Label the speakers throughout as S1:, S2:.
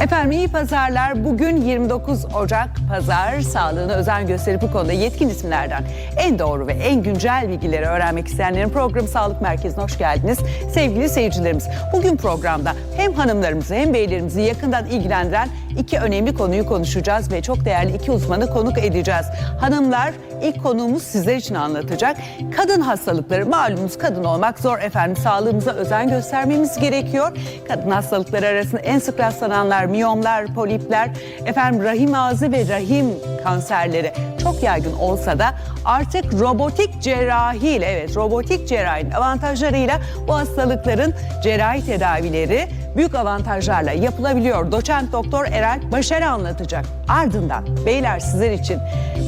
S1: Efendim iyi pazarlar. Bugün 29 Ocak Pazar. Sağlığına özen gösterip bu konuda yetkin isimlerden en doğru ve en güncel bilgileri öğrenmek isteyenlerin programı Sağlık Merkezi'ne hoş geldiniz. Sevgili seyircilerimiz, bugün programda hem hanımlarımızı hem beylerimizi yakından ilgilendiren iki önemli konuyu konuşacağız ve çok değerli iki uzmanı konuk edeceğiz. Hanımlar ilk konuğumuz sizler için anlatacak. Kadın hastalıkları malumunuz kadın olmak zor efendim. Sağlığımıza özen göstermemiz gerekiyor. Kadın hastalıkları arasında en sık rastlananlar miyomlar, polipler, efendim rahim ağzı ve rahim kanserleri çok yaygın olsa da artık robotik cerrahi ile evet robotik cerrahinin avantajlarıyla bu hastalıkların cerrahi tedavileri büyük avantajlarla yapılabiliyor. Doçent Doktor Erel Başar anlatacak. Ardından beyler sizler için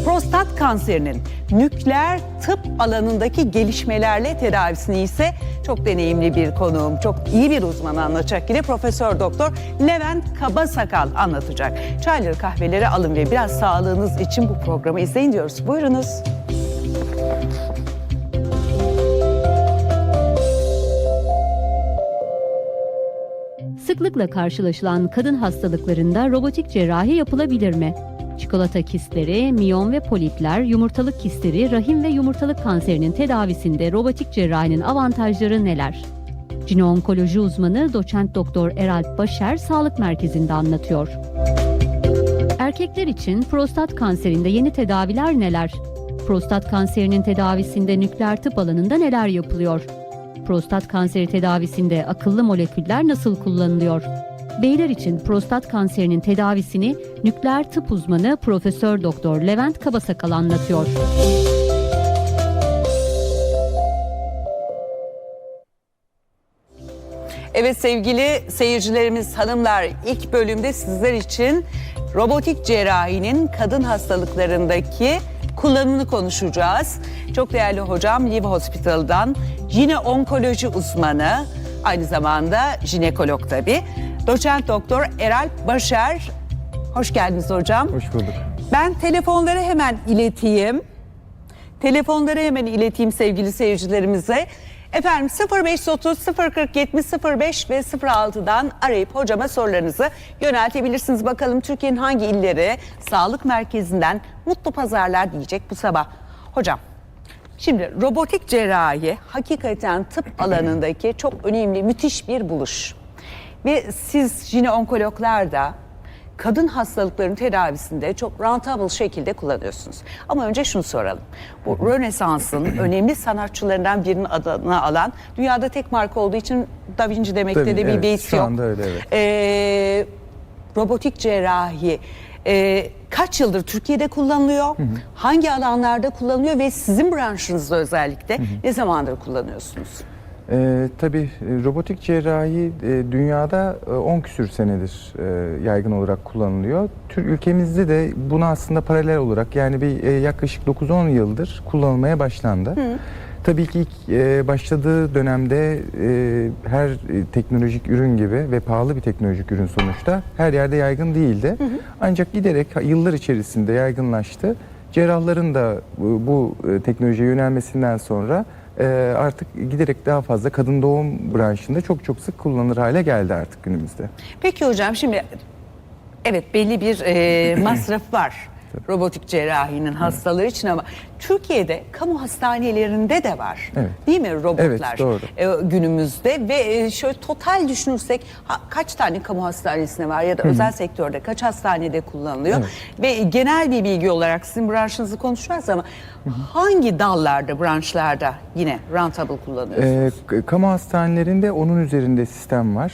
S1: prostat kanserinin nükleer tıp alanındaki gelişmelerle tedavisini ise çok deneyimli bir konuğum, çok iyi bir uzman anlatacak yine Profesör Doktor Levent Kabasakal anlatacak. Çayları kahveleri alın ve biraz sağlığınız için bu programı izleyin diyoruz. Buyurunuz.
S2: Sıklıkla karşılaşılan kadın hastalıklarında robotik cerrahi yapılabilir mi? Çikolata kistleri, miyom ve polipler, yumurtalık kistleri, rahim ve yumurtalık kanserinin tedavisinde robotik cerrahinin avantajları neler? Cino-onkoloji uzmanı doçent doktor Eralp Başer Sağlık Merkezi'nde anlatıyor. Erkekler için prostat kanserinde yeni tedaviler neler? Prostat kanserinin tedavisinde nükleer tıp alanında neler yapılıyor? Prostat kanseri tedavisinde akıllı moleküller nasıl kullanılıyor? Beyler için prostat kanserinin tedavisini nükleer tıp uzmanı Profesör Doktor Levent Kabasakal anlatıyor.
S1: Evet sevgili seyircilerimiz, hanımlar ilk bölümde sizler için robotik cerrahinin kadın hastalıklarındaki kullanımını konuşacağız. Çok değerli hocam Live Hospital'dan yine onkoloji uzmanı, aynı zamanda jinekolog tabii. Doçent Doktor Eral Başar. Hoş geldiniz hocam.
S3: Hoş bulduk.
S1: Ben telefonları hemen ileteyim. Telefonları hemen ileteyim sevgili seyircilerimize. Efendim 0530 040 70 05 ve 06'dan arayıp hocama sorularınızı yöneltebilirsiniz. Bakalım Türkiye'nin hangi illeri sağlık merkezinden mutlu pazarlar diyecek bu sabah. Hocam şimdi robotik cerrahi hakikaten tıp alanındaki çok önemli müthiş bir buluş. Ve siz jineonkologlar da kadın hastalıklarının tedavisinde çok rentable şekilde kullanıyorsunuz. Ama önce şunu soralım. Bu Rönesans'ın önemli sanatçılarından birinin adını alan, dünyada tek marka olduğu için Da Vinci demekte
S3: Tabii,
S1: de bir
S3: evet,
S1: beis
S3: şu
S1: yok.
S3: anda öyle, evet.
S1: Ee, robotik cerrahi e, kaç yıldır Türkiye'de kullanılıyor? Hangi alanlarda kullanılıyor ve sizin branşınızda özellikle ne zamandır kullanıyorsunuz?
S3: Ee, tabii e, robotik cerrahi e, dünyada e, 10 küsür senedir e, yaygın olarak kullanılıyor. Tür ülkemizde de buna aslında paralel olarak yani bir e, yaklaşık 9-10 yıldır kullanılmaya başlandı. Tabii ki ilk e, başladığı dönemde e, her e, teknolojik ürün gibi ve pahalı bir teknolojik ürün sonuçta her yerde yaygın değildi. Ancak giderek yıllar içerisinde yaygınlaştı. Cerrahların da bu, bu e, teknolojiye yönelmesinden sonra e, artık giderek daha fazla kadın doğum branşında çok çok sık kullanılır hale geldi artık günümüzde.
S1: Peki hocam şimdi evet belli bir e, masraf var robotik cerrahinin hastaları için ama Türkiye'de kamu hastanelerinde de var.
S3: Evet.
S1: Değil mi robotlar?
S3: Evet, doğru.
S1: E, günümüzde ve e, şöyle total düşünürsek ha, kaç tane kamu hastanesinde var ya da özel sektörde kaç hastanede kullanılıyor? Ve genel bir bilgi olarak sizin branşınızı konuşacağız ama hangi dallarda, branşlarda yine rentable kullanıyorsunuz?
S3: Ee, k- kamu hastanelerinde onun üzerinde sistem var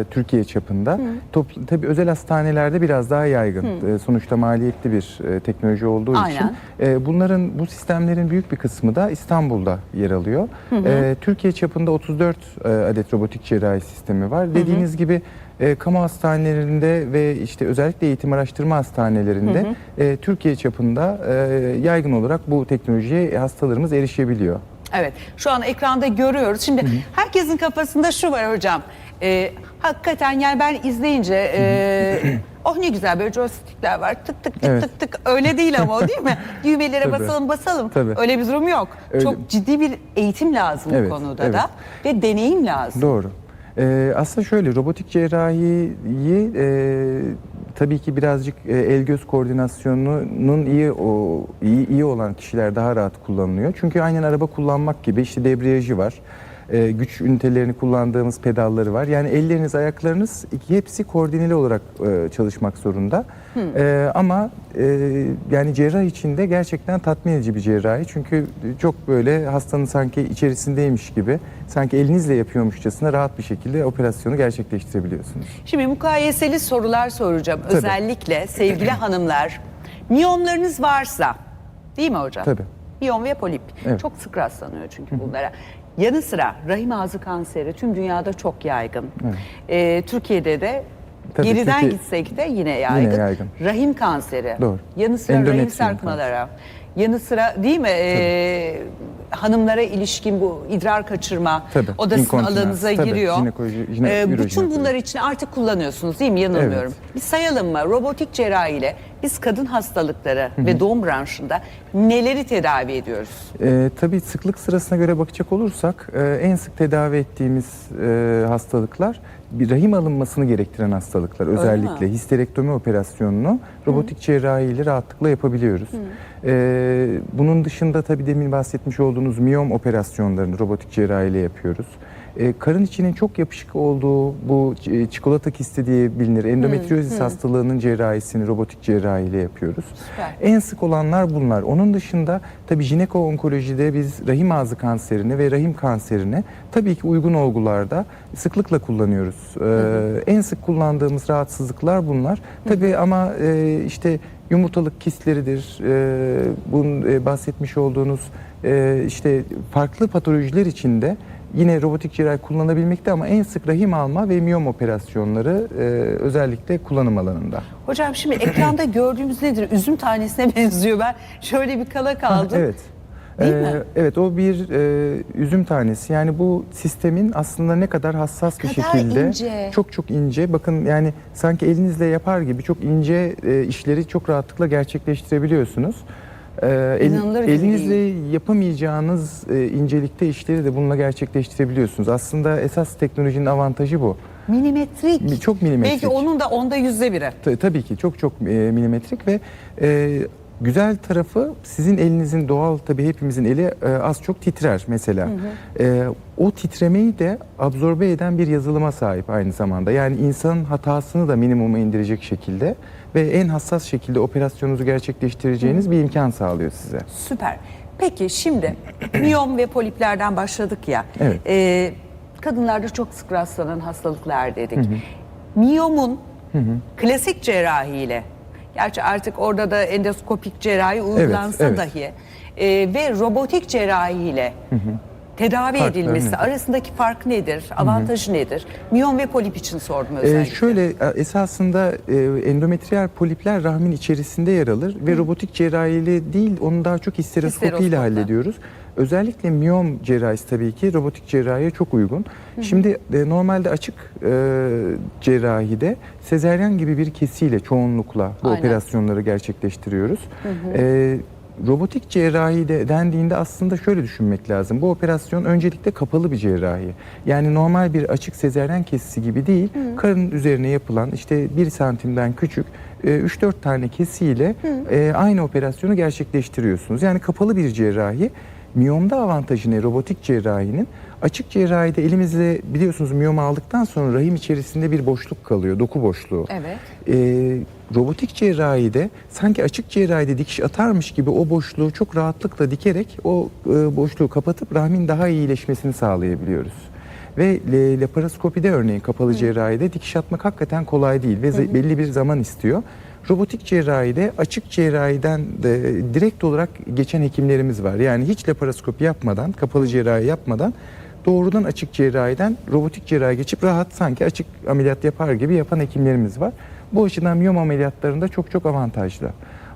S3: e, Türkiye çapında. Topl- tabii özel hastanelerde biraz daha yaygın. E, sonuçta maliyetli bir e, teknoloji olduğu için.
S1: Aynen.
S3: E, bunların bu sistemlerin büyük bir kısmı da İstanbul'da yer alıyor. E, Türkiye çapında 34 e, adet robotik cerrahi sistemi var. Dediğiniz gibi e, kamu hastanelerinde ve işte özellikle eğitim araştırma hastanelerinde e, Türkiye çapında e, yaygın olarak bu teknolojiye hastalarımız erişebiliyor.
S1: Evet şu an ekranda görüyoruz. Şimdi herkesin kafasında şu var hocam. Ee, hakikaten yani ben izleyince e, oh ne güzel böyle joystickler var tık tık tık
S3: Evet.
S1: tık tık öyle değil ama o değil mi? Düğmelere
S3: Tabii.
S1: basalım basalım.
S3: Tabii.
S1: Öyle bir durum yok.
S3: Öyle.
S1: Çok ciddi bir eğitim lazım
S3: Evet,
S1: bu konuda
S3: evet.
S1: da ve deneyim lazım.
S3: Doğru. Ee, aslında şöyle robotik cerrahiyi e, tabii ki birazcık e, el göz koordinasyonunun iyi o iyi iyi olan kişiler daha rahat kullanılıyor. Çünkü aynen araba kullanmak gibi işte debriyajı var. E, güç ünitelerini kullandığımız pedalları var. Yani elleriniz, ayaklarınız hepsi koordineli olarak e, çalışmak zorunda. E, ama e, yani cerrah için de gerçekten tatmin edici bir cerrahi. Çünkü çok böyle hastanın sanki içerisindeymiş gibi, sanki elinizle yapıyormuşçasına rahat bir şekilde operasyonu gerçekleştirebiliyorsunuz.
S1: Şimdi mukayeseli sorular soracağım.
S3: Tabii.
S1: Özellikle sevgili hanımlar, miyomlarınız varsa, değil mi hocam?
S3: Tabii.
S1: Miyom ve polip.
S3: Evet.
S1: Çok sık rastlanıyor çünkü bunlara. Yanı sıra rahim ağzı kanseri tüm dünyada çok yaygın. Ee, Türkiye'de de
S3: Tabii,
S1: geriden
S3: Türkiye-
S1: gitsek de yine yaygın.
S3: yaygın.
S1: Rahim kanseri.
S3: Doğru.
S1: Yanı sıra rahim sarkmalara. Yanı sıra değil mi? Ee, hanımlara ilişkin bu idrar kaçırma
S3: Tabii,
S1: o da sizin
S3: inkontinans,
S1: alanınıza
S3: tabii,
S1: giriyor.
S3: jinekoloji- jine-
S1: Ee, bütün
S3: ürojinekoloji.
S1: bunlar için artık kullanıyorsunuz değil mi? Yanılmıyorum. Bir sayalım mı? Robotik cerrahi ile biz kadın hastalıkları ve doğum branşında neleri tedavi ediyoruz?
S3: Ee, tabii sıklık sırasına göre bakacak olursak e, en sık tedavi ettiğimiz e, hastalıklar bir rahim alınmasını gerektiren hastalıklar. Özellikle
S1: mi?
S3: histerektomi operasyonunu robotik cerrahi ile rahatlıkla yapabiliyoruz. Ee, bunun dışında tabii demin bahsetmiş olduğunuz miyom operasyonlarını robotik cerrahi ile yapıyoruz. Ee, karın içinin çok yapışık olduğu bu e, çikolata kisti diye bilinir endometriozis hastalığının cerrahisini robotik cerrahi ile yapıyoruz.
S1: Süper.
S3: En sık olanlar bunlar. Onun dışında tabii jineko-onkolojide biz rahim ağzı kanserini ve rahim kanserini tabii ki uygun olgularda sıklıkla kullanıyoruz. Ee, en sık kullandığımız rahatsızlıklar bunlar. Tabii ama e, işte yumurtalık kistleridir, e, bunun e, bahsetmiş olduğunuz e, işte farklı patolojiler içinde yine robotik cerrahi kullanabilmekte ama en sık rahim alma ve miyom operasyonları e, özellikle kullanım alanında.
S1: Hocam şimdi ekranda gördüğümüz nedir? Üzüm tanesine benziyor. Ben şöyle bir kala kaldım.
S3: Evet.
S1: Değil
S3: Ee,
S1: mi?
S3: Evet o bir e, üzüm tanesi. Yani bu sistemin aslında ne kadar hassas bir
S1: kadar
S3: şekilde
S1: ince.
S3: çok çok ince. Bakın yani sanki elinizle yapar gibi çok ince e, işleri çok rahatlıkla gerçekleştirebiliyorsunuz. Ee, el- elinizle yapamayacağınız e, incelikte işleri de bununla gerçekleştirebiliyorsunuz. Aslında esas teknolojinin avantajı bu.
S1: Milimetrik.
S3: Çok milimetrik.
S1: Belki onun da onda yüzde biri.
S3: Ta- tabii ki çok çok e, milimetrik ve e, güzel tarafı sizin elinizin doğal tabii hepimizin eli e, az çok titrer mesela. E, o titremeyi de absorbe eden bir yazılıma sahip aynı zamanda. Yani insanın hatasını da minimuma indirecek şekilde ve en hassas şekilde operasyonunuzu gerçekleştireceğiniz bir imkan sağlıyor size.
S1: Süper. Peki şimdi miyom ve poliplerden başladık ya.
S3: Evet.
S1: Ee, kadınlarda çok sık rastlanan hastalıklar dedik. Miyomun klasik cerrahiyle, gerçi artık orada da endoskopik cerrahi uygulansa
S3: evet.
S1: dahi e, ve robotik cerrahiyle tedavi
S3: Farkları
S1: edilmesi
S3: nedir?
S1: arasındaki fark nedir? Avantajı nedir? Miyom ve polip için sordum
S3: Ee,
S1: özellikle.
S3: şöyle e, esasında e, endometriyal polipler rahmin içerisinde yer alır ve robotik cerrahiyle değil onu daha çok histeroskopi ile
S1: Histeroskopla.
S3: hallediyoruz. Özellikle miyom cerrahisi tabii ki robotik cerrahiye çok uygun. Şimdi e, normalde açık e, cerrahide sezeryan gibi bir kesiyle çoğunlukla bu
S1: Aynen.
S3: operasyonları gerçekleştiriyoruz. E, robotik cerrahi de dendiğinde aslında şöyle düşünmek lazım. Bu operasyon öncelikle kapalı bir cerrahi. Yani normal bir açık sezeryan kesisi gibi değil. Karın üzerine yapılan işte 1 santimden küçük e, 3-4 tane kesiyle e, aynı operasyonu gerçekleştiriyorsunuz. Yani kapalı bir cerrahi. Miyomda avantajı ne robotik cerrahinin? Açık cerrahide elimizle biliyorsunuz miyom aldıktan sonra rahim içerisinde bir boşluk kalıyor, doku boşluğu.
S1: Evet.
S3: Ee, robotik cerrahide sanki açık cerrahide dikiş atarmış gibi o boşluğu çok rahatlıkla dikerek o e, boşluğu kapatıp rahmin daha iyi iyileşmesini sağlayabiliyoruz. Ve le- laparoskopide örneğin kapalı cerrahide dikiş atmak hakikaten kolay değil ve ze- belli bir zaman istiyor. Robotik cerrahide açık cerrahiden de direkt olarak geçen hekimlerimiz var. Yani hiç laparoskopi yapmadan, kapalı cerrahi yapmadan doğrudan açık cerrahiden robotik cerrahi geçip rahat sanki açık ameliyat yapar gibi yapan hekimlerimiz var. Bu açıdan miyom ameliyatlarında çok çok avantajlı.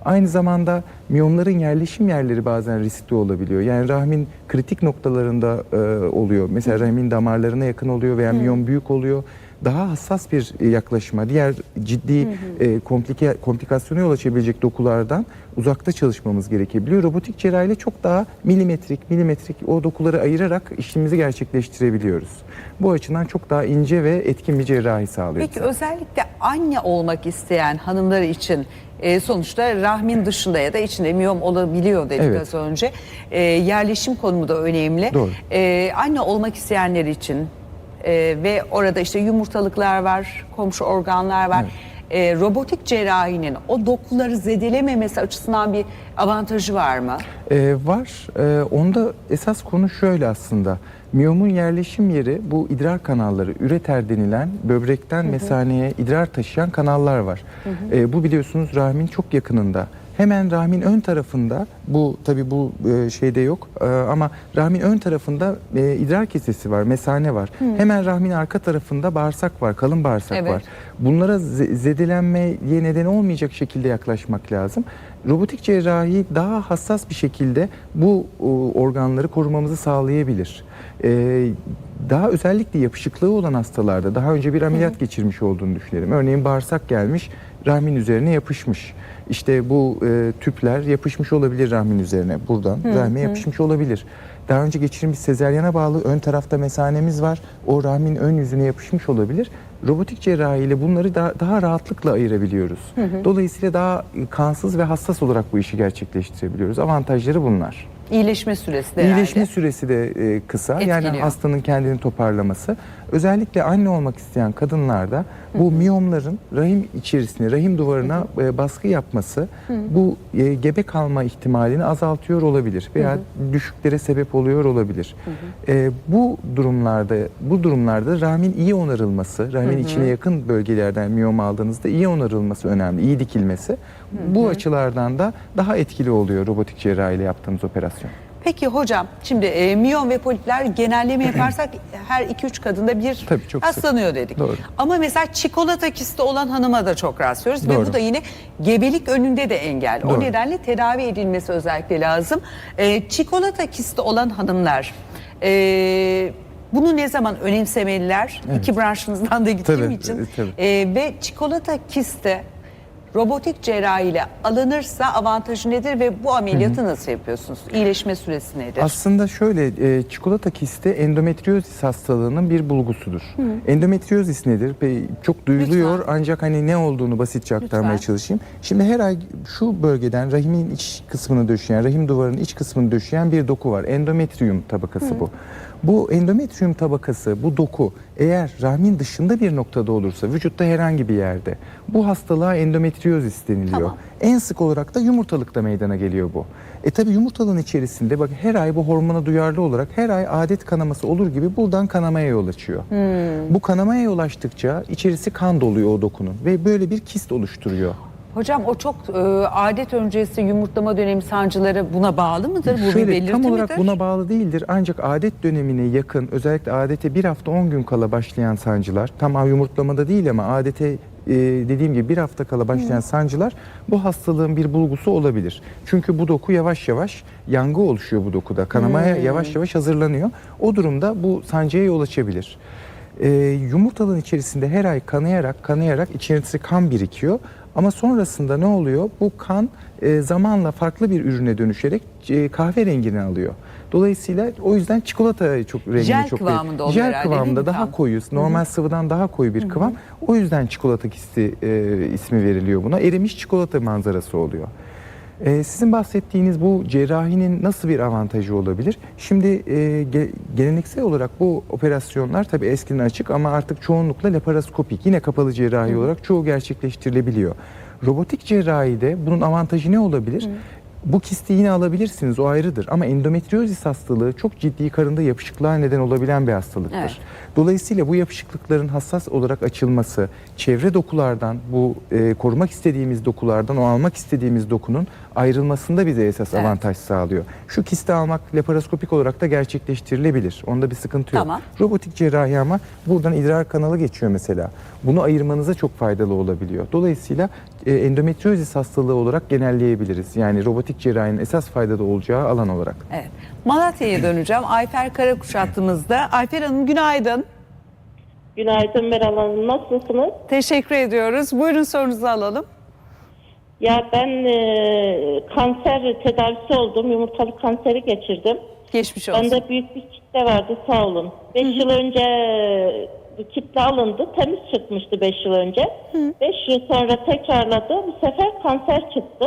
S3: Aynı zamanda miyomların yerleşim yerleri bazen riskli olabiliyor. Yani rahmin kritik noktalarında e, oluyor. Mesela rahmin damarlarına yakın oluyor veya miyom büyük oluyor daha hassas bir e, yaklaşıma, diğer ciddi e, komplike, komplikasyona yol açabilecek dokulardan uzakta çalışmamız gerekebiliyor. Robotik cerrahiyle çok daha milimetrik, milimetrik o dokuları ayırarak işlemimizi gerçekleştirebiliyoruz. Bu açıdan çok daha ince ve etkin bir cerrahi sağlıyor.
S1: Peki özellikle anne olmak isteyen hanımlar için e, sonuçta rahmin dışında ya da içinde miyom olabiliyor dedik
S3: Evet.
S1: az önce. E, yerleşim konumu da önemli.
S3: Doğru.
S1: E, anne olmak isteyenler için e, ve orada işte yumurtalıklar var, komşu organlar var. E, robotik cerrahinin o dokuları zedelememesi açısından bir avantajı var mı?
S3: Ee, var. Ee, onda esas konu şöyle aslında. Miyomun yerleşim yeri bu idrar kanalları, üreter denilen böbrekten mesaneye idrar taşıyan kanallar var. Ee, bu biliyorsunuz rahmin çok yakınında. Hemen rahmin ön tarafında bu tabi bu e, şeyde yok e, ama rahmin ön tarafında e, idrar kesesi var, mesane var. Hemen rahmin arka tarafında bağırsak var, kalın bağırsak
S1: Evet.
S3: var. Bunlara ze- zedelenmeye neden olmayacak şekilde yaklaşmak lazım. Robotik cerrahi daha hassas bir şekilde bu organları korumamızı sağlayabilir. Daha özellikle yapışıklığı olan hastalarda daha önce bir ameliyat geçirmiş olduğunu düşünelim. Örneğin bağırsak gelmiş, rahmin üzerine yapışmış. İşte bu e, tüpler yapışmış olabilir rahmin üzerine. Buradan rahme yapışmış olabilir. Daha önce geçirilmiş sezeryana bağlı ön tarafta mesanemiz var. O rahmin ön yüzüne yapışmış olabilir. Robotik cerrahi ile bunları daha, daha rahatlıkla ayırabiliyoruz. Dolayısıyla daha kansız ve hassas olarak bu işi gerçekleştirebiliyoruz. Avantajları bunlar.
S1: İyileşme süresi de herhalde.
S3: İyileşme süresi de e, kısa. Yani
S1: Etkiliyor.
S3: hastanın kendini toparlaması. Özellikle anne olmak isteyen kadınlarda bu miyomların rahim içerisine, rahim duvarına e, baskı yapması bu e, gebe kalma ihtimalini azaltıyor olabilir veya düşüklere sebep oluyor olabilir. E, bu durumlarda bu durumlarda rahmin iyi onarılması, rahmin içine yakın bölgelerden miyom aldığınızda iyi onarılması önemli, iyi dikilmesi. Bu açılardan da daha etkili oluyor robotik cerrahi ile yaptığımız operasyon.
S1: Peki hocam şimdi e, miyon ve polipler genelleme yaparsak her 2-3 kadında bir
S3: Tabii, çok sık.
S1: rastlanıyor dedik.
S3: Doğru.
S1: Ama mesela çikolata kisti olan hanıma da çok rastlıyoruz ve
S3: Doğru.
S1: bu da yine gebelik önünde de engel. O
S3: Doğru.
S1: nedenle tedavi edilmesi özellikle lazım. E, çikolata kisti olan hanımlar e, bunu ne zaman önemsemeliler?
S3: Evet.
S1: İki branşınızdan da gittiğim
S3: Tabii,
S1: için.
S3: tabii.
S1: E, ve çikolata kisti robotik cerrahiyle alınırsa avantajı nedir ve bu ameliyatı nasıl yapıyorsunuz? İyileşme süresi nedir?
S3: Aslında şöyle e, çikolata kisti endometriozis hastalığının bir bulgusudur. Endometriozis nedir? Pe- Çok duyuluyor
S1: Lütfen.
S3: ancak hani ne olduğunu basitçe aktarmaya
S1: Lütfen.
S3: çalışayım. Şimdi her ay şu bölgeden rahimin iç kısmını döşeyen, rahim duvarının iç kısmını döşeyen bir doku var. Endometrium tabakası bu. Bu endometrium tabakası, bu doku eğer rahmin dışında bir noktada olursa, vücutta herhangi bir yerde bu hastalığa endometriozis deniliyor.
S1: Tamam.
S3: En sık olarak da yumurtalıkta meydana geliyor bu. E tabi yumurtalığın içerisinde bak her ay bu hormona duyarlı olarak her ay adet kanaması olur gibi buradan kanamaya yol açıyor. Bu kanamaya yol açtıkça içerisi kan doluyor o dokunun ve böyle bir kist oluşturuyor.
S1: Hocam o çok e, adet öncesi yumurtlama dönemi sancıları buna bağlı mıdır? Bu bir
S3: Şöyle
S1: belirti
S3: tam olarak
S1: midir?
S3: buna bağlı değildir ancak adet dönemine yakın özellikle adete bir hafta 10 gün kala başlayan sancılar tam yumurtlamada değil ama adete e, dediğim gibi bir hafta kala başlayan sancılar bu hastalığın bir bulgusu olabilir. Çünkü bu doku yavaş yavaş yangı oluşuyor bu dokuda. Kanamaya yavaş yavaş hazırlanıyor. O durumda bu sancıya yol açabilir. E, yumurtalığın içerisinde her ay kanayarak kanayarak içerisinde kan birikiyor. Ama sonrasında ne oluyor? Bu kan e, zamanla farklı bir ürüne dönüşerek e, kahverengini alıyor. Dolayısıyla o yüzden çikolata çok rengini
S1: Jel
S3: çok
S1: kıvamında oluyor
S3: Jel
S1: herhalde, değil mi
S3: kıvamında daha
S1: kan?
S3: koyu, normal sıvıdan daha koyu bir kıvam. O yüzden çikolata kisti e, ismi veriliyor buna. Erimiş çikolata manzarası oluyor. E, sizin bahsettiğiniz bu cerrahinin nasıl bir avantajı olabilir? Şimdi e, ge- geleneksel olarak bu operasyonlar tabii eskiden açık ama artık çoğunlukla laparoskopik yine kapalı cerrahi olarak çoğu gerçekleştirilebiliyor. Robotik cerrahide bunun avantajı ne olabilir? Bu kisti yine alabilirsiniz o ayrıdır ama endometriozis hastalığı çok ciddi karında yapışıklığa neden olabilen bir hastalıktır.
S1: Evet.
S3: Dolayısıyla bu yapışıklıkların hassas olarak açılması, çevre dokulardan bu e, korumak istediğimiz dokulardan o almak istediğimiz dokunun ayrılmasında bize esas
S1: Evet.
S3: avantaj sağlıyor. Şu kisti almak laparoskopik olarak da gerçekleştirilebilir. Onda bir sıkıntı yok.
S1: Tamam.
S3: Robotik cerrahi ama buradan idrar kanalı geçiyor mesela. Bunu ayırmanıza çok faydalı olabiliyor. Dolayısıyla e, endometriozis hastalığı olarak genelleyebiliriz. Yani robotik cerrahinin esas faydada olacağı alan olarak.
S1: Evet. Malatya'ya döneceğim. Ayfer Karakuş hattımızda. Ayfer Hanım günaydın.
S4: Günaydın Meral Hanım. Nasılsınız?
S1: Teşekkür ediyoruz. Buyurun sorunuzu alalım.
S4: Ya ben e, kanser tedavisi oldum. Yumurtalık kanseri geçirdim.
S1: Geçmiş olsun.
S4: Bende büyük bir kitle vardı sağ olun. 5 yıl önce e, kitle alındı. Temiz çıkmıştı 5 yıl önce. 5 yıl sonra tekrarladı. Bu sefer kanser çıktı.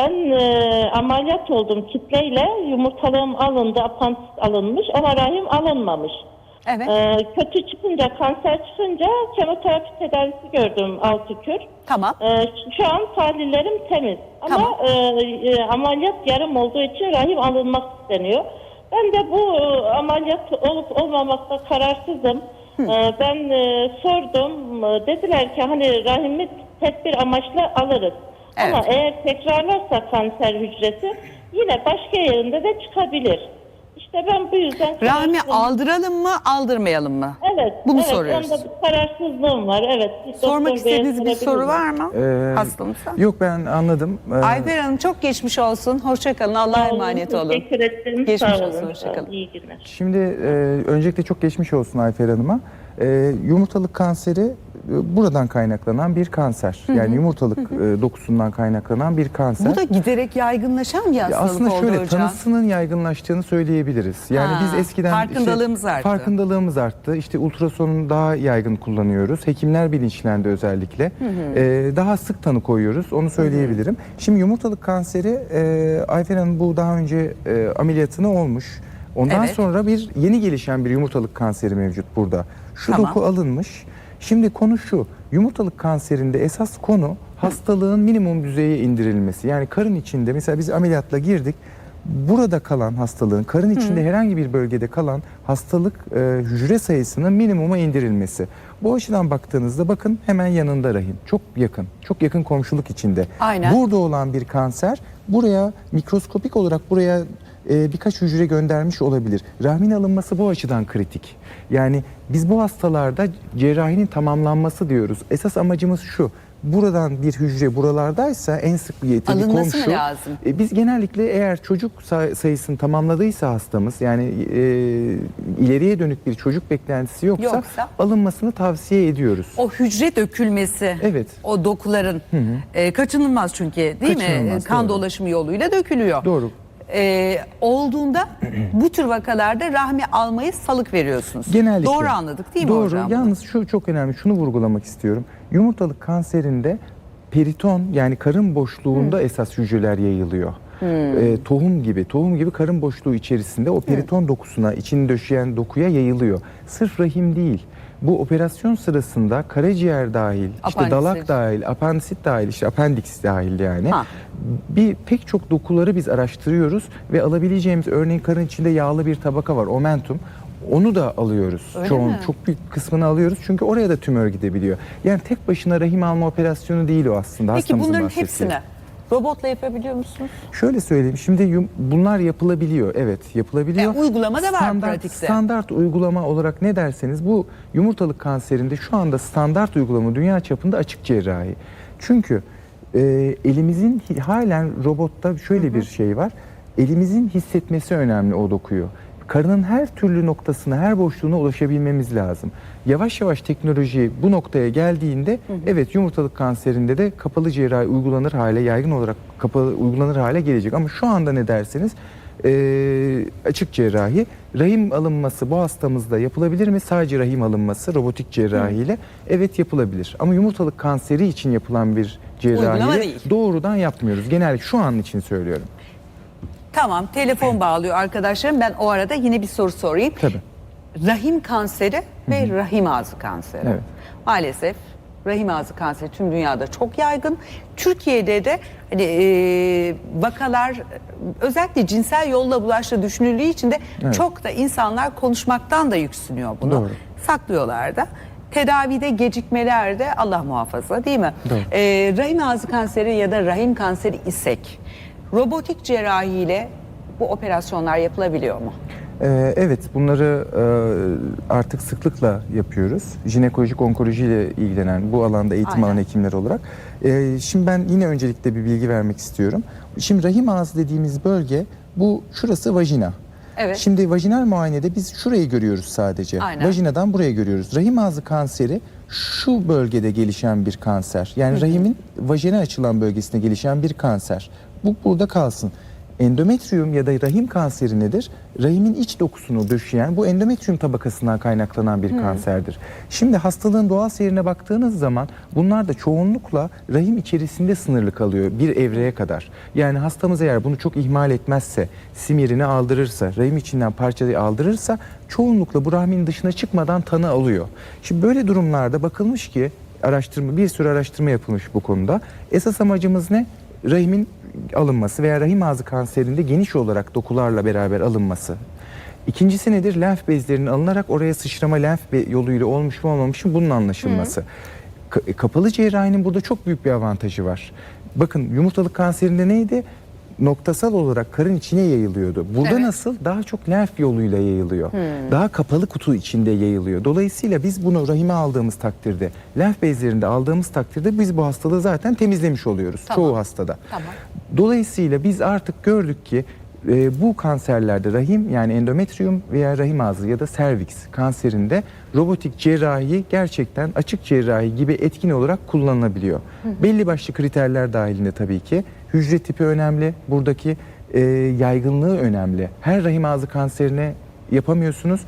S4: Ben e, ameliyat oldum kitleyle. Yumurtalığım alındı. Apandisit alınmış ama rahim alınmamış.
S1: Evet.
S4: Ee, kötü çıkınca, kanser çıkınca kemoterapi tedavisi gördüm altı kür.
S1: Tamam.
S4: Ee, şu an tahlillerim temiz. Ama
S1: Tamam.
S4: e, e, ameliyat yarım olduğu için rahim alınmak isteniyor. Ben de bu e, ameliyat olup olmamakta kararsızım. Ee, ben e, sordum. E, Dediler ki hani rahimi tedbir amaçlı alırız.
S1: Evet.
S4: Ama eğer tekrarlarsa kanser hücresi yine başka yerinde de çıkabilir. İşte ben bu yüzden
S1: Rahmi
S4: kararsızım.
S1: aldıralım mı, aldırmayalım mı?
S4: Evet.
S1: Bunu
S4: evet,
S1: soruyoruz.
S4: Onda bir kararsızlığım var. Evet. Doktor
S1: Sormak
S4: beye
S1: istediğiniz bir
S4: sorabilir
S1: soru
S4: miyim?
S1: var mı?
S3: Ee,
S1: Hastamızda.
S3: Yok ben anladım. Ee,
S1: Ayfer Hanım çok geçmiş olsun. Hoşçakalın. Allah'a
S4: Sağ olun,
S1: emanet olun.
S4: Teşekkür ederim.
S1: Geçmiş
S4: Sağ
S1: olsun,
S4: olun.
S1: hoşça kalın.
S4: İyi günler.
S3: Şimdi e, öncelikle çok geçmiş olsun Ayfer Hanım'a. E, yumurtalık kanseri buradan kaynaklanan bir kanser. Yani yumurtalık e, dokusundan kaynaklanan bir kanser.
S1: Bu da giderek yaygınlaşan bir hastalık
S3: aslında şöyle
S1: hocam.
S3: tanısının yaygınlaştığını söyleyebiliriz. Yani
S1: Ha,
S3: biz eskiden
S1: farkındalığımız arttı.
S3: Farkındalığımız arttı. İşte ultrasonu daha yaygın kullanıyoruz. Hekimler bilinçlendi özellikle. Ee, daha sık tanı koyuyoruz. Onu söyleyebilirim. Şimdi yumurtalık kanseri e, Ayfer Hanım bu daha önce e, ameliyatını olmuş. Ondan
S1: Evet.
S3: sonra bir yeni gelişen bir yumurtalık kanseri mevcut burada. Şu
S1: Tamam.
S3: doku alınmış. Şimdi konu şu. Yumurtalık kanserinde esas konu hastalığın minimum düzeye indirilmesi. Yani karın içinde mesela biz ameliyatla girdik. Burada kalan hastalığın, karın içinde herhangi bir bölgede kalan hastalık e, hücre sayısının minimuma indirilmesi. Bu açıdan baktığınızda bakın hemen yanında rahim. Çok yakın, çok yakın komşuluk içinde.
S1: Aynen.
S3: Burada olan bir kanser buraya mikroskopik olarak buraya e, birkaç hücre göndermiş olabilir. Rahmin alınması bu açıdan kritik. Yani biz bu hastalarda cerrahinin tamamlanması diyoruz. Esas amacımız şu. Buradan bir hücre buralardaysa en sık bir tabii
S1: Alınması mı
S3: komşu.
S1: lazım?
S3: E, biz genellikle eğer çocuk say- sayısını tamamladıysa hastamız yani e, ileriye dönük bir çocuk beklentisi yoksa,
S1: Yoksa?
S3: alınmasını tavsiye ediyoruz.
S1: O hücre dökülmesi,
S3: Evet.
S1: o dokuların e, kaçınılmaz çünkü değil mi?
S3: Kaçınılmaz,
S1: E, Kan
S3: doğru.
S1: dolaşımı yoluyla dökülüyor.
S3: Doğru.
S1: E, olduğunda bu tür vakalarda rahmi almayı salık veriyorsunuz.
S3: Genellikle.
S1: Doğru anladık değil mi
S3: Doğru.
S1: hocam?
S3: Yalnız şu çok önemli. Şunu vurgulamak istiyorum. Yumurtalık kanserinde periton yani karın boşluğunda esas hücreler yayılıyor. Ee, tohum gibi, tohum gibi karın boşluğu içerisinde o periton dokusuna, içini döşeyen dokuya yayılıyor. Sırf rahim değil. Bu operasyon sırasında karaciğer dahil, işte dalak dahil, apandisit dahil, işte apendiks dahil yani.
S1: Ha.
S3: Bir pek çok dokuları biz araştırıyoruz ve alabileceğimiz örneğin karın içinde yağlı bir tabaka var, omentum. Onu da alıyoruz.
S1: Öyle
S3: Çoğun,
S1: mi?
S3: çok büyük kısmını alıyoruz çünkü oraya da tümör gidebiliyor. Yani tek başına rahim alma operasyonu değil o aslında.
S1: Peki bunların
S3: bahsettiği.
S1: hepsini robotla yapabiliyor musunuz?
S3: Şöyle söyleyeyim. Şimdi yum- bunlar yapılabiliyor. Evet, yapılabiliyor.
S1: E, uygulama da var
S3: standart,
S1: pratikte.
S3: Standart uygulama olarak ne derseniz bu yumurtalık kanserinde şu anda standart uygulama dünya çapında açık cerrahi. Çünkü e, elimizin halen robotta şöyle bir şey var. Elimizin hissetmesi önemli o dokuyu. Karının her türlü noktasına, her boşluğuna ulaşabilmemiz lazım. Yavaş yavaş teknoloji bu noktaya geldiğinde evet yumurtalık kanserinde de kapalı cerrahi uygulanır hale, yaygın olarak kapalı uygulanır hale gelecek. Ama şu anda ne derseniz e, açık cerrahi. Rahim alınması bu hastamızda yapılabilir mi? Sadece rahim alınması robotik cerrahiyle evet yapılabilir. Ama yumurtalık kanseri için yapılan bir cerrahiyle doğrudan yapmıyoruz. Genellikle şu an için söylüyorum.
S1: Tamam telefon bağlıyor arkadaşlarım. Ben o arada yine bir soru sorayım.
S3: Tabii.
S1: Rahim kanseri ve rahim ağzı kanseri.
S3: Evet.
S1: Maalesef rahim ağzı kanseri tüm dünyada çok yaygın. Türkiye'de de hani, e, vakalar özellikle cinsel yolla bulaştığı düşünüldüğü için de
S3: Evet.
S1: çok da insanlar konuşmaktan da yüksünüyor bunu.
S3: Doğru.
S1: Saklıyorlar da. Tedavide gecikmeler de Allah muhafaza değil mi?
S3: Doğru.
S1: E, rahim ağzı kanseri ya da rahim kanseri isek robotik cerrahiyle bu operasyonlar yapılabiliyor mu?
S3: Ee, evet bunları e, artık sıklıkla yapıyoruz. Jinekolojik onkolojiyle ilgilenen bu alanda eğitim
S1: Aynen.
S3: alan hekimler olarak. Ee, şimdi ben yine öncelikle bir bilgi vermek istiyorum. Şimdi rahim ağzı dediğimiz bölge bu şurası vajina.
S1: Evet.
S3: Şimdi vajinal muayenede biz şurayı görüyoruz sadece.
S1: Aynen.
S3: Vajinadan buraya görüyoruz. Rahim ağzı kanseri şu bölgede gelişen bir kanser. Yani rahimin vajine açılan bölgesinde gelişen bir kanser. Bu burada kalsın. Endometriyum ya da rahim kanseri nedir? Rahimin iç dokusunu döşeyen bu endometriyum tabakasından kaynaklanan bir kanserdir. Şimdi hastalığın doğal seyrine baktığınız zaman bunlar da çoğunlukla rahim içerisinde sınırlı kalıyor bir evreye kadar. Yani hastamız eğer bunu çok ihmal etmezse, simirini aldırırsa, rahim içinden parçayı aldırırsa çoğunlukla bu rahimin dışına çıkmadan tanı alıyor. Şimdi böyle durumlarda bakılmış ki araştırma bir sürü araştırma yapılmış bu konuda. Esas amacımız ne? Rahimin alınması veya rahim ağzı kanserinde geniş olarak dokularla beraber alınması. İkincisi nedir? Lenf bezlerinin alınarak oraya sıçrama lenf yoluyla olmuş mu olmamış mı bunun anlaşılması. Ka- kapalı cerrahinin burada çok büyük bir avantajı var. Bakın yumurtalık kanserinde neydi? Noktasal olarak karın içine yayılıyordu. Burada
S1: Evet.
S3: nasıl? Daha çok lenf yoluyla yayılıyor. Daha kapalı kutu içinde yayılıyor. Dolayısıyla biz bunu rahime aldığımız takdirde, lenf bezlerinde aldığımız takdirde biz bu hastalığı zaten temizlemiş oluyoruz.
S1: Tamam.
S3: Çoğu hastada.
S1: Tamam.
S3: Dolayısıyla biz artık gördük ki e, bu kanserlerde rahim yani endometriyum veya rahim ağzı ya da serviks kanserinde robotik cerrahi gerçekten açık cerrahi gibi etkin olarak kullanılabiliyor. Belli başlı kriterler dahilinde tabii ki. Hücre tipi önemli. Buradaki e, yaygınlığı önemli. Her rahim ağzı kanserine yapamıyorsunuz.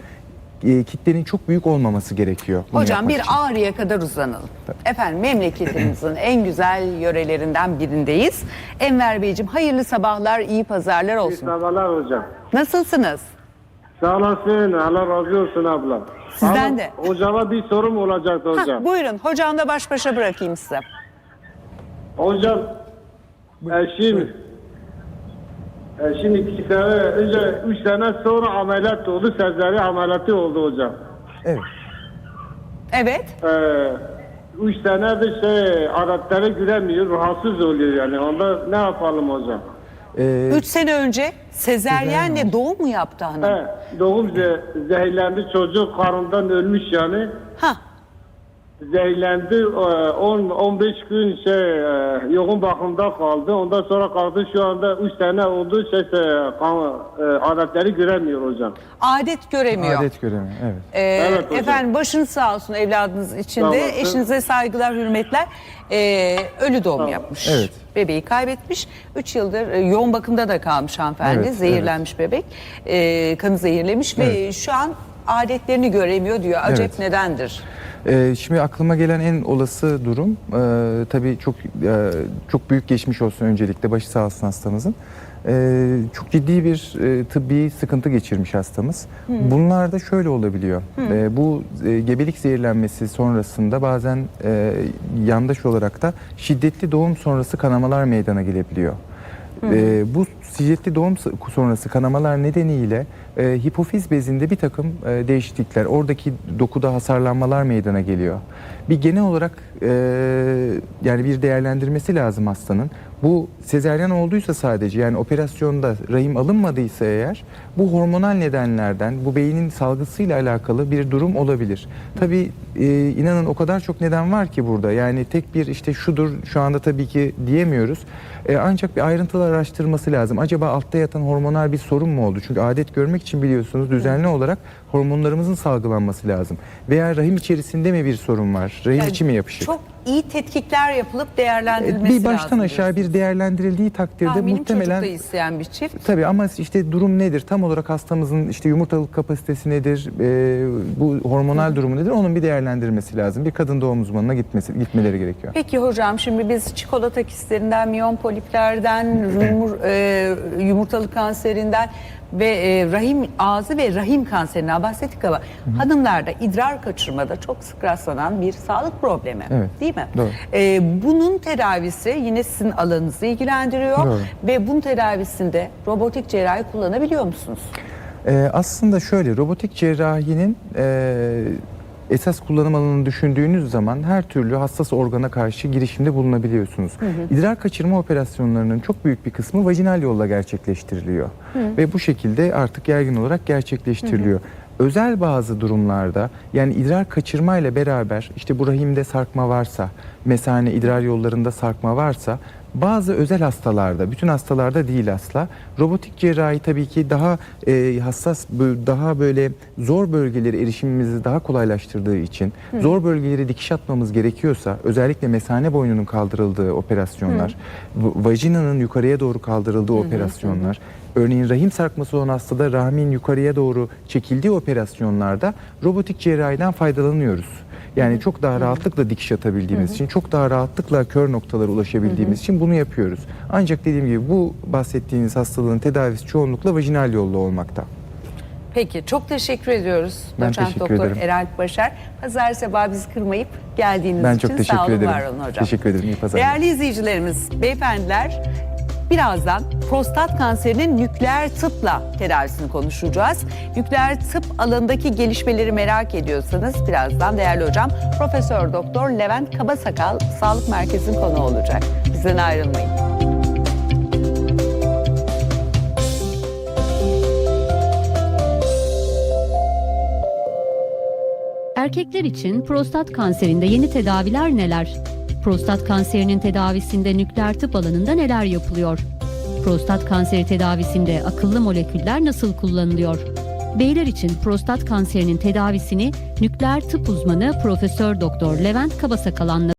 S3: E, kitlenin çok büyük olmaması gerekiyor. bunu
S1: Hocam
S3: yapmak
S1: bir
S3: için.
S1: Ağrı'ya kadar uzanalım. Efendim memleketimizin en güzel yörelerinden birindeyiz. Enver Beyciğim hayırlı sabahlar, iyi pazarlar olsun.
S5: Merhabalar hocam.
S1: Nasılsınız?
S5: Sağ olasın. Allah razı olsun abla.
S1: Sizden
S5: Ama
S1: de.
S5: Hocama bir sorum olacaktı
S1: Hah,
S5: hocam.
S1: buyurun hocamla baş başa bırakayım size.
S5: Hocam eşim eşim iki sene önce üç sene sonra ameliyat oldu. Sezari ameliyatı oldu hocam.
S3: Evet.
S1: Evet.
S5: Ee, üç senedir şey araçlara giremiyor. Rahatsız oluyor yani. Onda ne yapalım hocam?
S3: E,
S1: Üç sene önce sezeryenle doğum mu yaptı hanım?
S5: He, doğum ze- zehirlendi çocuk karnından ölmüş yani.
S1: Ha.
S5: Zehirlendi e, 10-15 gün şey e, yoğun bakımda kaldı. Ondan sonra kaldı şu anda 3 sene oldu şey, şey kan, e, adetleri göremiyor hocam.
S1: Adet göremiyor.
S3: adet göremiyor. Evet.
S1: Ee,
S5: Evet hocam.
S1: efendim başınız sağ olsun evladınız için de.
S5: olasın.
S1: Eşinize saygılar, hürmetler. Ee, ölü doğum yapmış.
S3: Evet.
S1: Bebeği kaybetmiş. 3 yıldır e, yoğun bakımda da kalmış hanımefendi.
S3: Evet,
S1: Zehirlenmiş bebek. Ee, kanı zehirlemiş ve
S3: Evet.
S1: şu an adetlerini göremiyor diyor. Acep
S3: Evet.
S1: nedendir?
S3: Ee, şimdi aklıma gelen en olası durum e, tabii çok e, çok büyük geçmiş olsun öncelikle başı sağ olsun hastamızın. Ee, çok ciddi bir e, tıbbi sıkıntı geçirmiş hastamız. Bunlar da şöyle olabiliyor. Ee, bu e, gebelik zehirlenmesi sonrasında bazen e, yandaş olarak da şiddetli doğum sonrası kanamalar meydana gelebiliyor. Ee, bu şiddetli doğum sonrası kanamalar nedeniyle e, hipofiz bezinde bir takım e, değişiklikler, oradaki dokuda hasarlanmalar meydana geliyor. Bir genel olarak e, yani bir değerlendirmesi lazım hastanın. Bu sezeryan olduysa sadece yani operasyonda rahim alınmadıysa eğer bu hormonal nedenlerden bu beynin salgısıyla alakalı bir durum olabilir. Tabii e, inanın o kadar çok neden var ki burada yani tek bir işte şudur şu anda tabii ki diyemiyoruz. E, ancak bir ayrıntılı araştırması lazım. Acaba altta yatan hormonal bir sorun mu oldu? Çünkü adet görmek için biliyorsunuz düzenli olarak hormonlarımızın salgılanması lazım. Veya rahim içerisinde mi bir sorun var? Rahim
S1: Yani
S3: içi mi yapışık?
S1: Çok iyi tetkikler yapılıp
S3: E,
S1: değerlendirilmesi
S3: bir baştan
S1: lazım
S3: aşağı bir değerlendirildiği takdirde
S1: Tahminim
S3: muhtemelen
S1: çocuk da isteyen bir çift.
S3: Tabii ama işte durum nedir? Tam olarak hastamızın işte yumurtalık kapasitesi nedir? e, bu hormonal durumu nedir? Onun bir değerlendirmesi lazım. Bir kadın doğum uzmanına gitmesi gitmeleri gerekiyor.
S1: Peki hocam şimdi biz çikolata kistlerinden, miyon poliplerden, rumur, e, yumurtalık kanserinden ve e, rahim ağzı ve rahim kanserinden bahsettik ama hanımlarda idrar kaçırmada çok sık rastlanan bir sağlık problemi
S3: Evet,
S1: değil mi?
S3: doğru.
S1: E, bunun tedavisi yine sizin alanınızı ilgilendiriyor
S3: Doğru.
S1: ve bunun tedavisinde robotik cerrahi kullanabiliyor musunuz?
S3: Ee, aslında şöyle robotik cerrahinin e, esas kullanım alanını düşündüğünüz zaman her türlü hassas organa karşı girişimde bulunabiliyorsunuz. İdrar kaçırma operasyonlarının çok büyük bir kısmı vajinal yolla gerçekleştiriliyor. Ve bu şekilde artık yaygın olarak gerçekleştiriliyor. Özel bazı durumlarda yani idrar kaçırma ile beraber işte bu rahimde sarkma varsa, mesane idrar yollarında sarkma varsa Bazı özel hastalarda, bütün hastalarda değil asla. Robotik cerrahi tabii ki daha e, hassas, daha böyle zor bölgeleri erişimimizi daha kolaylaştırdığı için, zor bölgeleri dikiş atmamız gerekiyorsa, özellikle mesane boynunun kaldırıldığı operasyonlar, v- vajinanın yukarıya doğru kaldırıldığı operasyonlar, Örneğin rahim sarkması olan hastada rahmin yukarıya doğru çekildiği operasyonlarda robotik cerrahiden faydalanıyoruz. Yani çok daha rahatlıkla dikiş atabildiğimiz için, çok daha rahatlıkla kör noktalara ulaşabildiğimiz için bunu yapıyoruz. Ancak dediğim gibi bu bahsettiğiniz hastalığın tedavisi çoğunlukla vajinal yolla olmakta.
S1: Peki çok teşekkür ediyoruz.
S3: Ben
S1: Doçent
S3: teşekkür
S1: Doktor
S3: ederim.
S1: Eralp Başar. Pazar sabahı bizi kırmayıp geldiğiniz
S3: Ben
S1: için
S3: çok teşekkür
S1: sağ olun,
S3: ederim.
S1: var olun hocam.
S3: Teşekkür ederim. İyi pazarlar.
S1: Değerli izleyicilerimiz, beyefendiler birazdan prostat kanserinin nükleer tıpla tedavisini konuşacağız. Nükleer tıp alanındaki gelişmeleri merak ediyorsanız birazdan değerli hocam Profesör Doktor Levent Kabasakal Sağlık Merkezi'nin konuğu olacak. Bizden ayrılmayın.
S2: Erkekler için prostat kanserinde yeni tedaviler neler? Prostat kanserinin tedavisinde nükleer tıp alanında neler yapılıyor? Prostat kanseri tedavisinde akıllı moleküller nasıl kullanılıyor? Beyler için prostat kanserinin tedavisini nükleer tıp uzmanı Profesör Doktor Levent Kabasakal.